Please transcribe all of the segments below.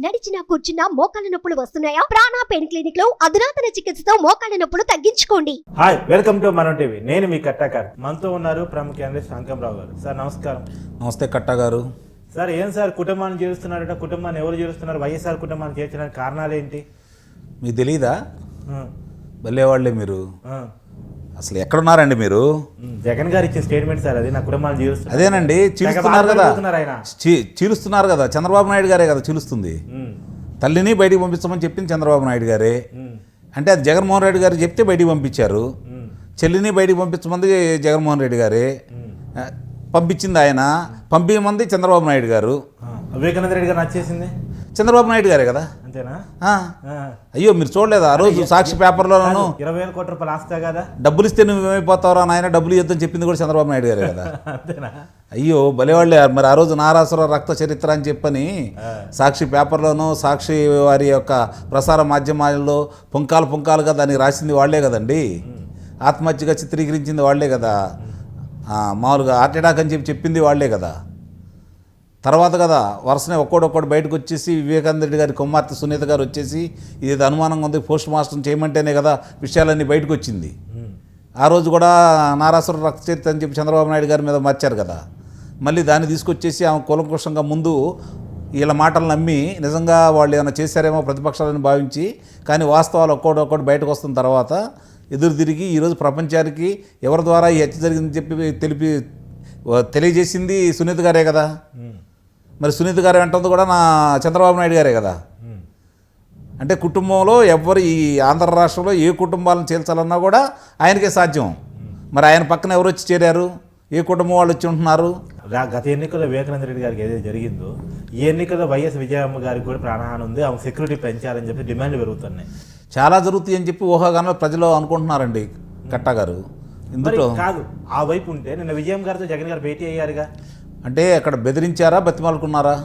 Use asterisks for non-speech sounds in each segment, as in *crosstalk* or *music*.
నడిచినా కూర్చున్నా మోకాళ్ళ నొప్పులు వస్తున్నాయా? ప్రాణా పెయిన్ క్లినిక్లో అధునాతన చికిత్సతో మోకాళ్ళ నొప్పులు తగ్గించుకోండి. Hi welcome to Manam TV. నేను మీ కట్టాకర్ మనతో ఉన్నారు ప్రముఖ అనలిస్ట్ అంకంరావు గారు. సార్ నమస్కారం. నమస్తే కట్ట గారు. సార్ ఏం సార్ కుటుంబాన్ని చేరుస్తున్నారట కుటుంబాన్ని ఎవరు చేరుస్తున్నారు వైఎస్ఆర్ కుటుంబాన్ని చేర్చడానికి కారణాలు ఏంటి? మీకు తెలీదా? ఆ, భలేవాళ్ళే మీరు. ఆ. అసలు ఎక్కడున్నారండి మీరు? జగన్ గారు ఇచ్చిన స్టేట్మెంట్ సార్ అది నా కుటుంబాన్ని చేరుస్తున్నారు అదేనండి చీలుస్తున్నారు కదా. చీలుస్తున్నారు కదా. చంద్రబాబు నాయుడు గారే కదా చీలుస్తుంది. తల్లిని బయటికి పంపించమని చెప్పింది చంద్రబాబు నాయుడు గారే. అంటే అది జగన్మోహన్ రెడ్డి గారు చెప్తే బయటికి పంపించారు. చెల్లిని బయటికి పంపించమంది జగన్మోహన్ రెడ్డి గారే. పంపించింది ఆయన. పంపించమంది చంద్రబాబు నాయుడు గారు. వివేకానంద రెడ్డి గారు నచ్చేసింది? చంద్రబాబు నాయుడు గారే కదా? అంతేనా. అయ్యో మీరు చూడలేదా? ఆ రోజు సాక్షి పేపర్లోనూ ఇరవై వేల కోట్ల రూపాయలు ఆస్తా కదా? డబ్బులు ఇస్తే నువ్వు ఏమైపోతావురా నాయన? డబ్బులు ఇద్దని చెప్పింది కూడా చంద్రబాబు నాయుడు గారే కదా? *laughs* అంతేనా? అయ్యో భలేవాళ్ళే మరి ఆ రోజు నారాసుర రక్త చరిత్ర అని చెప్పని సాక్షి పేపర్లోనూ సాక్షి వారి యొక్క ప్రసార మాధ్యమాల్లో పుంకాలు పుంకాలుగా దాన్ని రాసింది వాళ్ళే కదండి? ఆత్మహత్యగా చిత్రీకరించింది వాళ్ళే కదా? మామూలుగా హార్ట్ అటాక్ అని చెప్పి చెప్పింది వాళ్ళే కదా? తర్వాత కదా వరుసనే ఒక్కోడొక్కడు బయటకు వచ్చేసి వివేకానంద రెడ్డి గారి కుమార్తె సునీత గారు వచ్చేసి ఇది అనుమానంగా ఉంది పోస్ట్ మాస్టర్ చేయమంటేనే కదా విషయాలన్నీ బయటకు వచ్చింది ఆ రోజు కూడా నారాసుర రక్త అని చెప్పి చంద్రబాబు నాయుడు గారి మీద మార్చారు కదా. మళ్ళీ దాన్ని తీసుకొచ్చేసి ఆమె కులంకుషంగా ముందు వీళ్ళ మాటలు నమ్మి నిజంగా వాళ్ళు ఏమైనా చేశారేమో ప్రతిపక్షాలని భావించి కానీ వాస్తవాలు ఒక్కోటి ఒక్కోటి బయటకు వస్తున్న తర్వాత ఎదురు తిరిగి ఈరోజు ప్రపంచానికి ఎవరి ద్వారా ఈ హత్య జరిగిందని చెప్పి తెలిపి తెలియజేసింది సునీత గారే కదా. మరి సునీత గారు అంటుంది కూడా నా చంద్రబాబు నాయుడు గారే కదా. అంటే కుటుంబంలో ఎవరు ఈ ఆంధ్ర రాష్ట్రంలో ఏ కుటుంబాలను చేల్చాలన్నా కూడా ఆయనకే సాధ్యం. మరి ఆయన పక్కన ఎవరు వచ్చి చేరారు? ఏ కుటుంబం వాళ్ళు వచ్చి ఉంటున్నారు? గత ఎన్నికల్లో వివేకానంద రెడ్డి గారికి ఏదైతే జరిగిందో ఈ ఎన్నికల్లో వైఎస్ విజయమ్మ గారికి కూడా ప్రాణహాని ఉంది. ఆమె సెక్యూరిటీ పెంచాలని చెప్పి డిమాండ్లు పెరుగుతున్నాయి. చాలా జరుగుతాయి అని చెప్పి ఊహాగానాలు ప్రజలు అనుకుంటున్నారండి కట్టా గారు. ఇందులో కాదు ఆ వైపు ఉంటే నిన్న విజయం గారితో జగన్ గారు భేటీ అయ్యారుగా. అంటే అక్కడ బెదిరించారా బతిమాలుకున్నారా?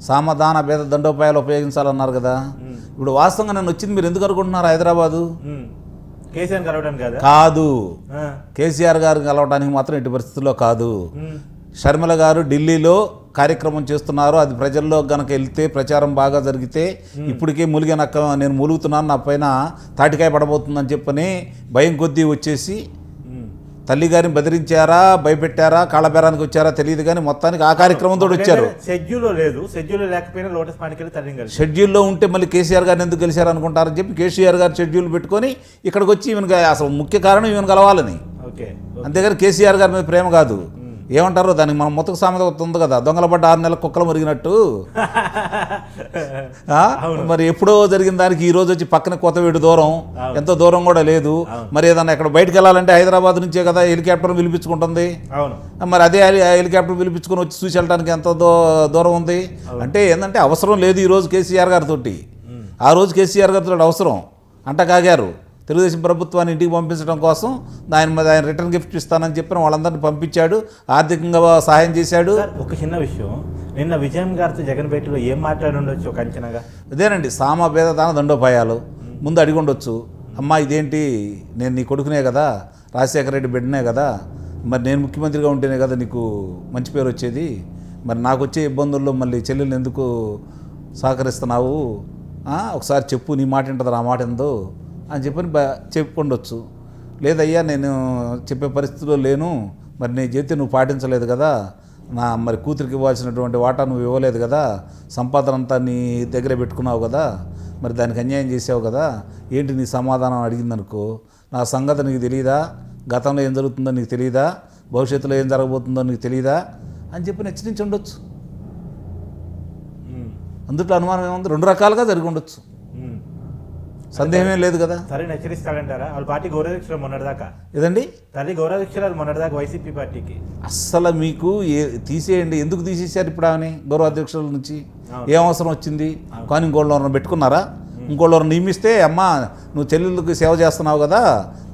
సామధాన భేద దండోపాయాలు ఉపయోగించాలన్నారు కదా. ఇప్పుడు వాస్తవంగా నేను వచ్చింది మీరు ఎందుకు అనుకుంటున్నారు హైదరాబాదు. కేసీఆర్ కలవడానికి కదా? కేసీఆర్ గారు కలవడానికి మాత్రం ఎట్టి పరిస్థితుల్లో కాదు. షర్మిల గారు ఢిల్లీలో కార్యక్రమం చేస్తున్నారు. అది ప్రజల్లో గనక వెళ్తే ప్రచారం బాగా జరిగితే ఇప్పటికే ములిగినక్క నేను ములుగుతున్నాను నా పైన తాటికాయ పడబోతుందని చెప్పని భయం కొద్దీ వచ్చేసి ఉమ్. తల్లి గారిని బెదిరించారా భయపెట్టారా కాళ్ళబేరానికి వచ్చారా తెలియదు కానీ మొత్తానికి ఆ కార్యక్రమంతో వచ్చారు. షెడ్యూల్లో లేదు షెడ్యూల్ లేకపోయినా లోటస్ పానికి తల్లిని కలిసి షెడ్యూల్లో ఉంటే మళ్ళీ కేసీఆర్ గారిని ఎందుకు గెలిచారు అనుకుంటారని చెప్పి కేసీఆర్ గారు షెడ్యూల్ పెట్టుకొని ఇక్కడికి వచ్చి ఈమెను అసలు ముఖ్య కారణం ఈమెను కలవాలని ఓకే. అంతేగాని కేసీఆర్ గారి మీద ప్రేమ కాదు. ఏమంటారు? దానికి మనం మొత్తకు సామెత ఉంది కదా. దొంగల పడ్డ ఆరు నెలల కుక్కలు మురిగినట్టు? *laughs* మరి ఎప్పుడో జరిగిన దానికి ఈ రోజు వచ్చి పక్కన కొత్తవీడు దూరం. ఎంతో దూరం కూడా లేదు. మరి ఏదన్నా ఎక్కడ బయటకు వెళ్ళాలంటే హైదరాబాద్ నుంచే కదా హెలికాప్టర్ పిలిపించుకుంటుంది. మరి అదే హెలి- హెలికాప్టర్ పిలిపించుకొని వచ్చి చూసి వెళ్ళడానికి ఎంత దో దూరం ఉంది. అంటే ఏంటంటే అవసరం లేదు ఈ రోజు కేసీఆర్ గారితో ఆ రోజు కేసీఆర్ గారితో అవసరం. అంట కాగారు తెలుగుదేశం ప్రభుత్వాన్ని ఇంటికి పంపించడం కోసం ఆయన మీద ఆయన రిటర్న్ గిఫ్ట్ ఇస్తానని చెప్పిన వాళ్ళందరినీ పంపించాడు ఆర్థికంగా సహాయం చేశాడు. ఒక చిన్న విషయం. నిన్న విజయం గారితో జగన్ భేటీలో ఏం మాట్లాడి ఉండొచ్చు ఒక అంచనాగా? అదేనండి సామ భేద దాన దండోపాయాలు. ముందు అడిగి ఉండొచ్చు అమ్మా ఇదేంటి నేను నీ కొడుకునే కదా రాజశేఖర రెడ్డి బిడ్డనే కదా మరి నేను ముఖ్యమంత్రిగా ఉంటేనే కదా నీకు మంచి పేరు వచ్చేది మరి నాకు వచ్చే ఇబ్బందుల్లో మళ్ళీ చెల్లెలు ఎందుకు సహకరిస్తున్నావు? ఒకసారి చెప్పు నీ మాట ఏంటది ఆ మాట ఎందో అని చెప్పని బ చెప్పుండొచ్చు. లేదయ్యా నేను చెప్పే పరిస్థితిలో లేను. మరి నేను చెప్తే నువ్వు పాటించలేదు కదా. నా మరి కూతురికి ఇవ్వాల్సినటువంటి వాటా నువ్వు ఇవ్వలేదు కదా. సంపాదన అంతా నీ దగ్గర పెట్టుకున్నావు కదా. మరి దానికి అన్యాయం చేసావు కదా. ఏంటి నీ సమాధానం అడిగిందనుకో. నా సంగతి నీకు తెలియదా గతంలో ఏం జరుగుతుందో నీకు తెలియదా భవిష్యత్తులో ఏం జరగబోతుందో నీకు తెలియదా అని చెప్పి హెచ్చరించి ఉండొచ్చు. అందుట్లో అనుమానం ఏముంది? రెండు రకాలుగా జరిగి ఉండొచ్చు. ఉమ్. సందేహం లేదు కదా? సరే హెచ్చరిస్తాడంటారా వాళ్ళ పార్టీ గౌరవదీక్షలు మొన్నటిదాకా. ఏదండి? తల్లి గౌరవదీక్షలు మొన్నటిదాకా వైసీపీ పార్టీకి. అస్సలు మీకు ఏ తీసేయండి. ఎందుకు తీసేశారు ఇప్పుడు ఆమె గౌరవ అధ్యక్షుల నుంచి. ఏం అవసరం వచ్చింది? కానీ ఇంకోళ్ళు ఎవరైనా పెట్టుకున్నారా? ఇంకోళ్ళు ఎవరైనా నియమిస్తే అమ్మా నువ్వు చెల్లెళ్ళకి సేవ చేస్తున్నావు కదా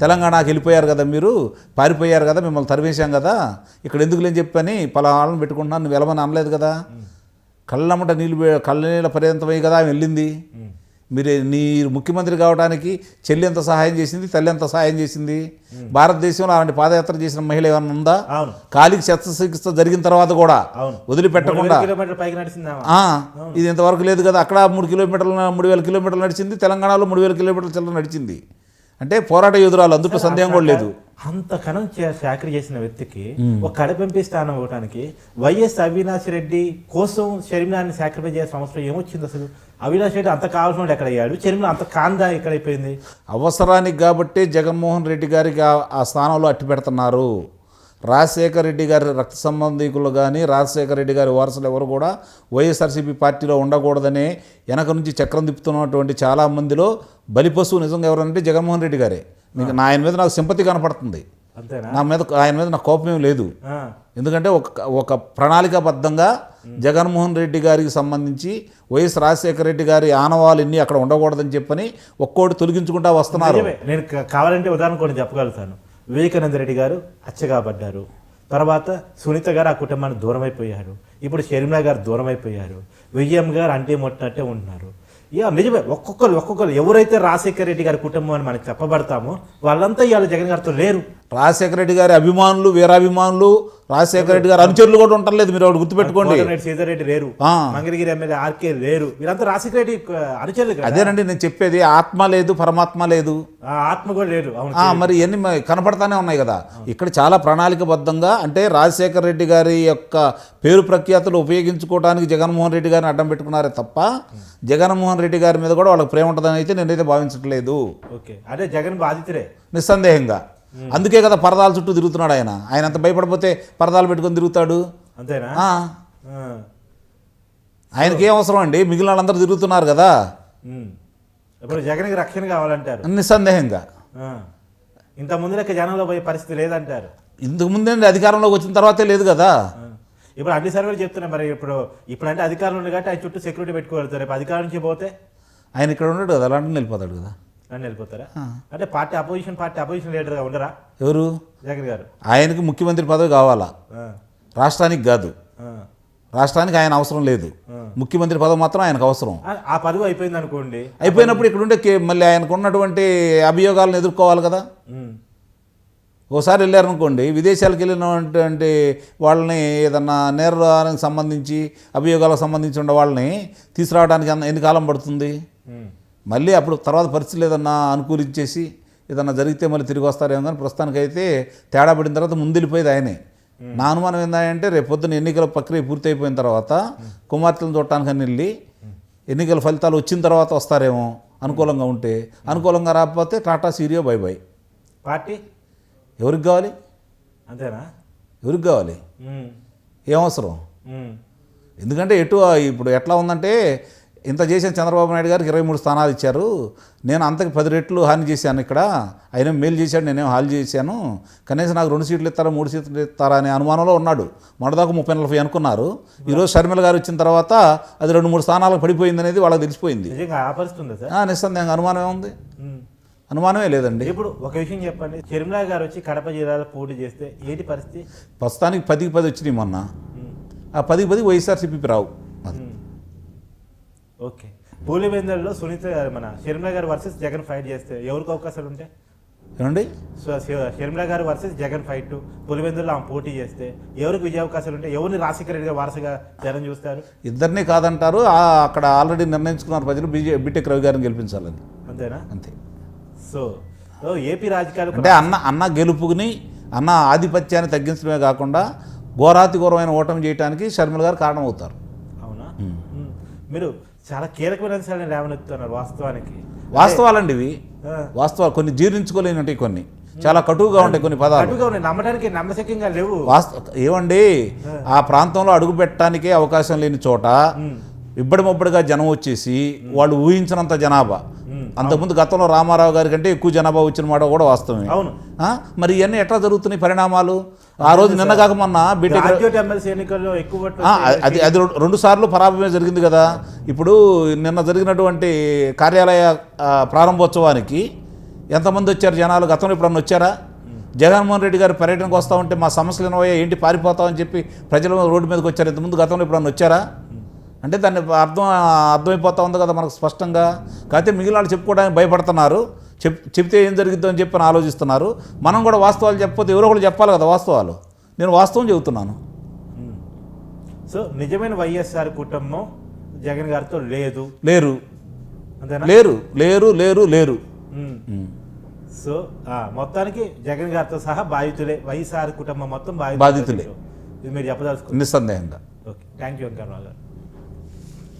తెలంగాణకి వెళ్ళిపోయారు కదా మీరు పారిపోయారు కదా మిమ్మల్ని తరివేశాం కదా ఇక్కడ ఎందుకు లేని చెప్పని పలానాలను పెట్టుకుంటున్నాను నువ్వు వెళ్ళమని అనలేదు కదా. కళ్ళమ్మట నీళ్ళు కళ్ళ నీళ్ళ పర్యంతమై కదా ఆమె వెళ్ళింది. మీరు నీ ముఖ్యమంత్రి కావడానికి చెల్లి ఎంత సహాయం చేసింది తల్లి ఎంత సహాయం చేసింది? భారతదేశంలో అలాంటి పాదయాత్ర చేసిన మహిళ ఏమైనా ఉందా? కాలికి శస్త్రచికిత్స జరిగిన తర్వాత కూడా వదిలిపెట్టకుండా. ఇది ఇంతవరకు లేదు కదా. అక్కడ మూడు కిలోమీటర్లు మూడు వేల కిలోమీటర్లు నడిచింది. తెలంగాణలో మూడు వేల కిలోమీటర్ల చిల్లర నడిచింది. అంటే పోరాట యోధురాలు అందుట్లో సందేహం కూడా లేదు. అంత కణం చాకరీ చేసిన వ్యక్తికి ఒక కడపెంపి స్థానం ఇవ్వడానికి వైఎస్ అవినాష్ రెడ్డి కోసం షర్మిలాని సాక్రిఫైస్ చేసిన అవసరం ఏమొచ్చింది అసలు? అవినాష్ రెడ్డి అంత కావాల్సిన ఎక్కడ అయ్యాడు షర్మిల అంత కాందా ఎక్కడైపోయింది? అవసరానికి కాబట్టి జగన్మోహన్ రెడ్డి గారికి ఆ- స్థానంలో అట్టి పెడుతున్నారు. రాజశేఖర రెడ్డి గారి రక్త సంబంధికులు కానీ రాజశేఖర రెడ్డి గారి వారసులు ఎవరు కూడా వైఎస్ఆర్సీపీ పార్టీలో ఉండకూడదనే వెనక నుంచి చక్రం తిప్పుతున్నటువంటి చాలా మందిలో బలిపశువు నిజంగా ఎవరంటే జగన్మోహన్ రెడ్డి గారే. మీకు నా ఆయన మీద నాకు సింపతి కనపడుతుంది. నా మీద ఆయన మీద నాకు కోపం ఏం లేదు. ఎందుకంటే ఒక ఒక ప్రణాళికాబద్ధంగా జగన్మోహన్ రెడ్డి గారికి సంబంధించి వైఎస్ రాజశేఖర రెడ్డి గారి ఆనవాళ్ళు ఇన్ని అక్కడ ఉండకూడదని చెప్పని ఒక్కోటి తొలగించుకుంటా వస్తున్నారు. నేను కావాలంటే ఉదాహరణ కొన్ని చెప్పగలుగుతాను. వివేకానంద రెడ్డి గారు అచ్చగా పడ్డారు తర్వాత సునీత గారు ఆ కుటుంబానికి దూరం అయిపోయారు ఇప్పుడు షర్మిల గారు దూరం అయిపోయారు విజయం గారు అంటే మొట్టినట్టే ఉంటున్నారు. ఇక నిజమే ఒక్కొక్కరు ఒక్కొక్కరు ఎవరైతే రాజశేఖర రెడ్డి గారి కుటుంబం అని మనకి చెప్పబడతామో వాళ్ళంతా ఇవాళ జగన్ గారితో లేరు. రాజశేఖర రెడ్డి గారి అభిమానులు వీరాభిమానులు రాజశేఖర రెడ్డి గారి అనుచరులు కూడా ఉండలేదు మీరు గుర్తుపెట్టుకోండి. సీతారెడ్డి రెడ్డి లేరు. మంగళగిరి ఎమ్మెల్యే ఆర్కే లేరు వీరంతా రాజశేఖర రెడ్డి అనుచరులు అదేనండి నేను చెప్పేది ఆత్మ లేదు పరమాత్మ లేదు. ఆ, ఆత్మ కూడా ఆ, మరి ఇవన్నీ మ- కనపడతానే ఉన్నాయి కదా. ఇక్కడ చాలా ప్రణాళికబద్ధంగా అంటే రాజశేఖర రెడ్డి గారి యొక్క పేరు ప్రఖ్యాతులు ఉపయోగించుకోవడానికి జగన్మోహన్ రెడ్డి గారిని అడ్డం పెట్టుకున్నారే తప్ప జగన్మోహన్ రెడ్డి గారి మీద కూడా వాళ్ళకి ప్రేమ ఉంటుందని అయితే నేనైతే భావించట్లేదు. ఓకే అదే జగన్ బాధితుడే. నిస్సందేహంగా. అందుకే కదా పరదాల చుట్టూ తిరుగుతున్నాడు ఆయన. ఆయన అంత భయపడిపోతే పరదాలు పెట్టుకొని తిరుగుతాడు. అంతేనా. ఆయనకి ఏం అవసరం అండి? మిగిలిన వాళ్ళందరూ తిరుగుతున్నారు కదా. ఇప్పుడు జగన్కి రక్షణ కావాలంటారు. నిస్సందేహంగా. ఇంత ముందు లెక్క జనంలో పోయే పరిస్థితి లేదంటారు. ఇంతకు ముందే అధికారంలోకి వచ్చిన తర్వాతే లేదు కదా. ఇప్పుడు అన్ని సర్వేలు చెప్తున్నాయి మరి. ఇప్పుడు ఇప్పుడు అంటే అధికారులు కాబట్టి ఆయన చుట్టూ సెక్యూరిటీ పెట్టుకోగలుగుతారు. రేపు అధికారం నుంచి పోతే? ఆయన ఇక్కడ ఉన్నాడు కదా అలాంటి వెళ్ళిపోతాడు కదా. నన్ను వెళ్ళిపోతారా? అంటే పార్టీ అపోజిషన్ పార్టీ అపోజిషన్ లీడర్గా ఉండరా? ఎవరు? జగన్ గారు. ఆయనకి ముఖ్యమంత్రి పదవి కావాలా. రాష్ట్రానికి కాదు. రాష్ట్రానికి ఆయన అవసరం లేదు. ముఖ్యమంత్రి పదవి మాత్రం ఆయనకు అవసరం. ఆ- పదవి అయిపోయింది అనుకోండి అయిపోయినప్పుడు ఇక్కడ ఉండే మళ్ళీ ఆయనకు ఉన్నటువంటి అభియోగాలను ఎదుర్కోవాలి కదా. ఓసారి వెళ్ళారనుకోండి విదేశాలకు వెళ్ళినటువంటి వాళ్ళని ఏదన్నా నేరానికి సంబంధించి అభియోగాలకు సంబంధించి ఉన్న వాళ్ళని తీసుకురావడానికి ఎన్ని కాలం పడుతుంది. మళ్ళీ అప్పుడు తర్వాత పరిస్థితులు ఏదన్నా అనుకూలించేసి ఏదన్నా జరిగితే మళ్ళీ తిరిగి వస్తారేమో కానీ ప్రస్తుతానికైతే తేడా పడిన తర్వాత ముందెళ్ళిపోయేది ఆయనే. నా అనుమానం ఏంటంటే రేపు పొద్దున ఎన్నికల ప్రక్రియ పూర్తయిపోయిన తర్వాత కుమార్తెలను చూడటానికి వెళ్ళి ఎన్నికల ఫలితాలు వచ్చిన తర్వాత వస్తారేమో అనుకూలంగా ఉంటే అనుకూలంగా రాకపోతే tata cheerio bye bye. Party? ఎవరికి కావాలి? అంతేనా? ఎవరికి కావాలి? ఉమ్. ఏం అవసరం? ఉమ్. ఎందుకంటే ఎటు ఇప్పుడు ఎట్లా ఉందంటే ఇంత చేసిన చంద్రబాబు నాయుడు గారికి ఇరవై మూడు స్థానాలు ఇచ్చారు. నేను అంతకి పది రెట్లు హాని చేశాను ఇక్కడ. ఆయన మేలు చేశాడు నేనేం హాని చేశాను. కనీసం నాకు రెండు సీట్లు ఇస్తారా మూడు సీట్లు ఇస్తారా అనే అనుమానంలో ఉన్నాడు. మొన్నదాకా ముప్పై నలభై అనుకున్నారు. ఈరోజు షర్మిల గారు వచ్చిన తర్వాత అది రెండు మూడు స్థానాలకు పడిపోయింది అనేది వాళ్ళకి తెలిసిపోయింది. నిస్సందేహంగా అనుమానం ఉమ్. అనుమానమే లేదండి. ఇప్పుడు ఒక విషయం చెప్పండి. షర్మిలా గారు వచ్చి కడప జిల్లాలో పోటీ చేస్తే ఏంటి పరిస్థితి? ప్రస్తుతానికి పదికి పది వచ్చినాయి మొన్న. ఆ పదికి పది వైఎస్ఆర్సీపీ రావు. ఓకే. పూలివెందులలో సునీత గారు మన షర్మిల గారు వర్సెస్ జగన్ ఫైట్ చేస్తే ఎవరికి అవకాశాలు ఉంటాయి? ఏమండి? సో షర్మిల గారు వర్సెస్ జగన్ ఫైట్ పులివెందుల్లో ఆమె పోటీ చేస్తే ఎవరికి విజయ అవకాశాలు ఉంటాయి? ఎవరిని రాజశేఖర రెడ్డిగా వారసుగా జనం చూస్తారు? ఇద్దరినీ కాదంటారు. అక్కడ ఆల్రెడీ నిర్ణయించుకున్నారు ప్రజలు. బీజే బీటెక్ రవి గారిని గెలిపించాలని. అంతేనా? అంతే. సో ఏపీ రాజకీయాలు అంటే అన్న అన్న గెలుపుని అన్న ఆధిపత్యాన్ని తగ్గించడమే కాకుండా ఘోరాతి ఘోరమైన ఓటమి చేయడానికి షర్మిల గారు కారణమవుతారు. అవునా. మీరు చాలా కీలకమైన అంశాలను లేవనెత్తుతున్నారు వాస్తవానికి. వాస్తవాలండి ఇవి. వాస్తవాలు కొన్ని జీర్ణించుకోలేని ఉంటాయి కొన్ని. చాలా కటువుగా ఉంటాయి కొన్ని పదాలు. నమ్మడానికి నమ్మశక్యంగా లేవు. ఏమండి? ఆ. ప్రాంతంలో అడుగు పెట్టడానికే అవకాశం లేని చోట ఇబ్బడి ముబ్బడిగా జనం వచ్చేసి వాళ్ళు ఊహించినంత జనాభా. అంతకుముందు గతంలో రామారావు గారి కంటే ఎక్కువ జనాభా వచ్చిన మాట కూడా వాస్తవమే. అవును? మరి ఇవన్నీ ఎట్లా జరుగుతున్నాయి పరిణామాలు? ఆ రోజు నిన్న కాక మొన్న బీటెక్ ఎన్నికల్లో ఎక్కువ. అది అది రెండు- సార్లు పరాభవమే జరిగింది కదా. ఇప్పుడు నిన్న జరిగినటువంటి కార్యాలయ ప్రారంభోత్సవానికి ఎంతమంది వచ్చారు జనాలు? గతంలో ఎప్పుడన్నా వచ్చారా? జగన్మోహన్ రెడ్డి గారు పర్యటనకు వస్తూ ఉంటే మా సమస్యలు ఏంటి పారిపోతామని చెప్పి ప్రజలు రోడ్డు మీదకి వచ్చారు. ఇంతకుముందు గతంలో ఎప్పుడన్నా వచ్చారా? అంటే దాన్ని అర్థం అర్థమైపోతా ఉంది కదా మనకు స్పష్టంగా. కాకపోతే మిగిలిన వాళ్ళు చెప్పుకోవడానికి భయపడుతున్నారు. చెప్ చెప్తే ఏం జరిగిద్దో అని చెప్పి అని ఆలోచిస్తున్నారు. మనం కూడా వాస్తవాలు చెప్పకపోతే ఎవరో ఒకరు చెప్పాలి కదా వాస్తవాలు. నేను వాస్తవం చెబుతున్నాను. సో నిజమైన వైఎస్ఆర్ కుటుంబం జగన్ గారితో లేదు. లేరు. లేరు. లేరు లేరు లేరు. సో మొత్తానికి జగన్ గారితో సహా బాధితులే. వైఎస్ఆర్ కుటుంబం మొత్తం బాధితులే. ఇది మీరు చెప్పదలుచుకుంది నిస్సందేహంగా. ఓకే. థ్యాంక్ యూ వెంకటరావు గారు.